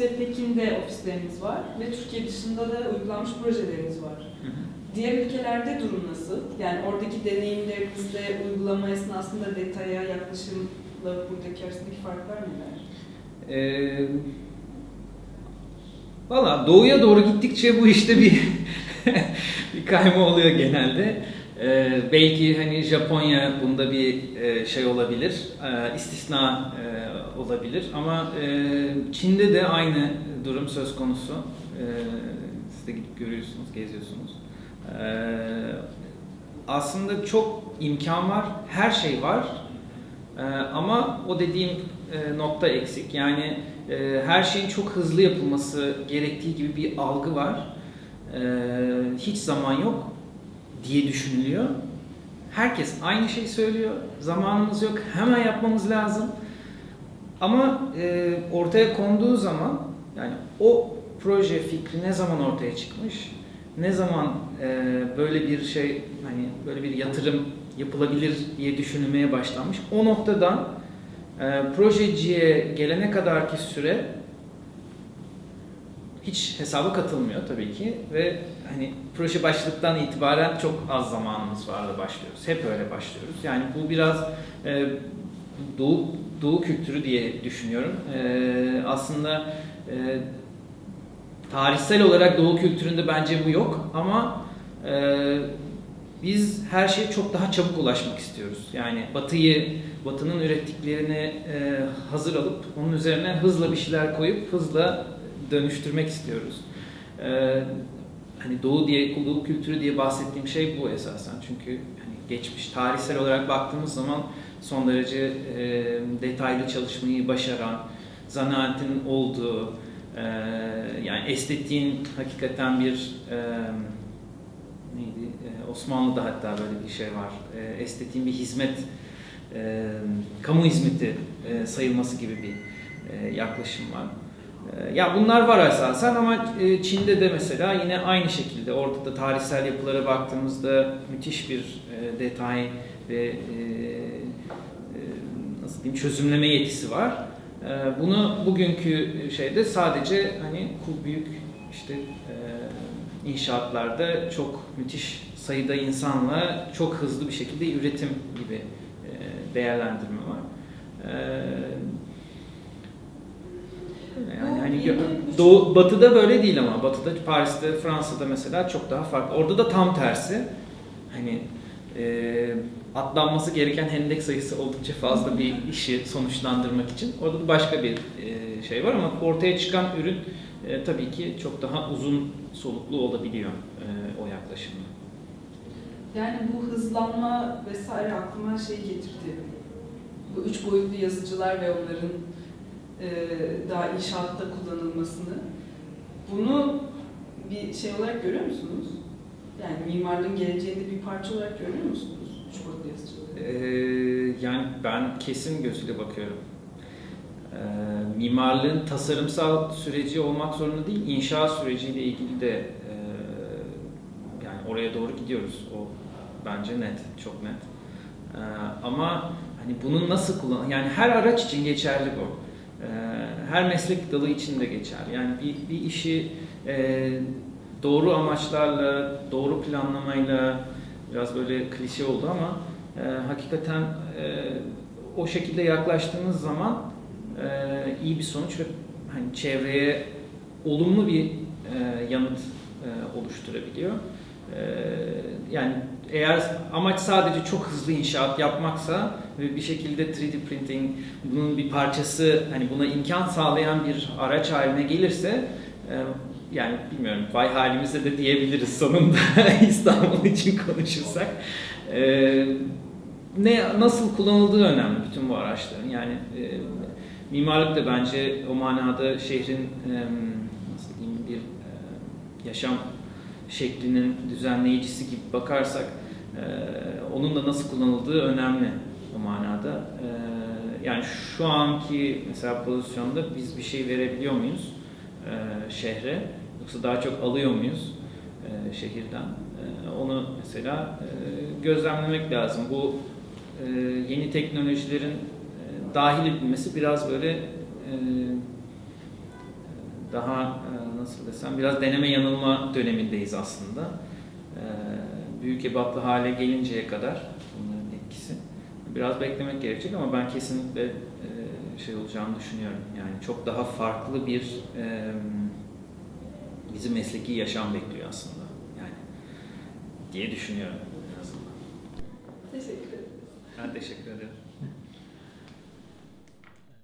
Paris ve Pekin'de ofislerimiz var ve Türkiye dışında da uygulanmış projelerimiz var. Diğer ülkelerde durum nasıl? Yani oradaki deneyimlerinizde uygulama esnasında detaya yaklaşımla buradaki arasındaki farklar neler? Ee, Valla doğuya doğru gittikçe bu işte bir bir kayma oluyor genelde. Ee, belki hani Japonya bunda bir e, şey olabilir, e, istisna e, olabilir ama e, Çin'de de aynı durum söz konusu. E, siz de gidip görüyorsunuz, geziyorsunuz. E, aslında çok imkan var, her şey var e, ama o dediğim e, nokta eksik. Yani e, her şeyin çok hızlı yapılması gerektiği gibi bir algı var. E, hiç zaman yok diye düşünülüyor. Herkes aynı şeyi söylüyor. Zamanımız yok, hemen yapmamız lazım. Ama e, ortaya konduğu zaman yani o proje fikri ne zaman ortaya çıkmış, ne zaman e, böyle bir şey hani böyle bir yatırım yapılabilir diye düşünülmeye başlanmış. O noktadan e, projeciye gelene kadarki süre hiç hesaba katılmıyor tabii ki ve hani proje başladıktan itibaren çok az zamanımız vardı başlıyoruz. Hep öyle başlıyoruz. Yani bu biraz e, doğu doğu kültürü diye düşünüyorum. E, aslında e, tarihsel olarak doğu kültüründe bence bu yok ama e, biz her şeye çok daha çabuk ulaşmak istiyoruz. Yani batıyı, batının ürettiklerini e, hazır alıp onun üzerine hızla bir şeyler koyup hızla dönüştürmek istiyoruz. E, hani doğu diye, doğu kültürü diye bahsettiğim şey bu esasen. Çünkü hani geçmiş, tarihsel olarak baktığımız zaman son derece e, detaylı çalışmayı başaran, zanaatin olduğu, e, yani estetiğin hakikaten bir e, neydi? E, Osmanlı'da hatta böyle bir şey var. E, estetiğin bir hizmet, e, kamu hizmeti e, sayılması gibi bir e, yaklaşım var. E, ya bunlar var esasen ama e, Çin'de de mesela yine aynı şekilde orada da tarihsel yapılara baktığımızda müthiş bir e, detay ve e, nasıl diyeyim çözümleme yetisi var. E, bunu bugünkü şeyde sadece hani büyük işte inşaatlarda çok müthiş sayıda insanla çok hızlı bir şekilde üretim gibi değerlendirme var. E, yani hani gö- Doğu, batıda böyle değil ama batıda Paris'te, Fransa'da mesela çok daha farklı. Orada da tam tersi. Hani e, atlanması gereken hendek sayısı oldukça fazla bir işi sonuçlandırmak için. Orada da başka bir e, şey var ama ortaya çıkan ürün e, tabii ki çok daha uzun soluklu olabiliyor e, o yaklaşımla. Yani bu hızlanma vesaire aklıma şey getirdi. Bu üç boyutlu yazıcılar ve onların daha inşaatta kullanılmasını. Bunu bir şey olarak görüyor musunuz? Yani mimarlığın geleceğinde bir parça olarak görüyor musunuz? Üç boyutlu yazıcıları. Ee, yani ben kesin gözüyle bakıyorum. Ee, mimarlığın tasarımsal süreci olmak zorunda değil, inşa süreciyle ilgili de e, yani oraya doğru gidiyoruz. O bence net, çok net. Ee, ama hani bunun nasıl kullan yani her araç için geçerli bu. Ee, her meslek dalı için de geçer. Yani bir, bir işi e, doğru amaçlarla, doğru planlamayla biraz böyle klişe oldu ama e, hakikaten e, o şekilde yaklaştığınız zaman e, iyi bir sonuç ve hani çevreye olumlu bir e, yanıt e, oluşturabiliyor. E, yani eğer amaç sadece çok hızlı inşaat yapmaksa ve bir şekilde 3D printing bunun bir parçası hani buna imkan sağlayan bir araç haline gelirse e, yani bilmiyorum vay halimize de diyebiliriz sonunda İstanbul için konuşursak. E, ne nasıl kullanıldığı önemli bütün bu araçların. Yani e, mimarlık da bence o manada şehrin e, nasıl diyeyim bir yaşam şeklinin düzenleyicisi gibi bakarsak e, onun da nasıl kullanıldığı önemli o manada. E, yani şu anki mesela pozisyonda biz bir şey verebiliyor muyuz e, şehre yoksa daha çok alıyor muyuz e, şehirden? E, onu mesela e, gözlemlemek lazım. Bu e, yeni teknolojilerin e, dahil edilmesi biraz böyle e, daha e, nasıl desem biraz deneme yanılma dönemindeyiz aslında. E, büyük ebatlı hale gelinceye kadar bunların etkisi biraz beklemek gerekecek ama ben kesinlikle e, şey olacağını düşünüyorum. Yani çok daha farklı bir e, bizi mesleki yaşam bekliyor aslında. Yani diye düşünüyorum en azından. Teşekkür ederim. Ben teşekkür ederim.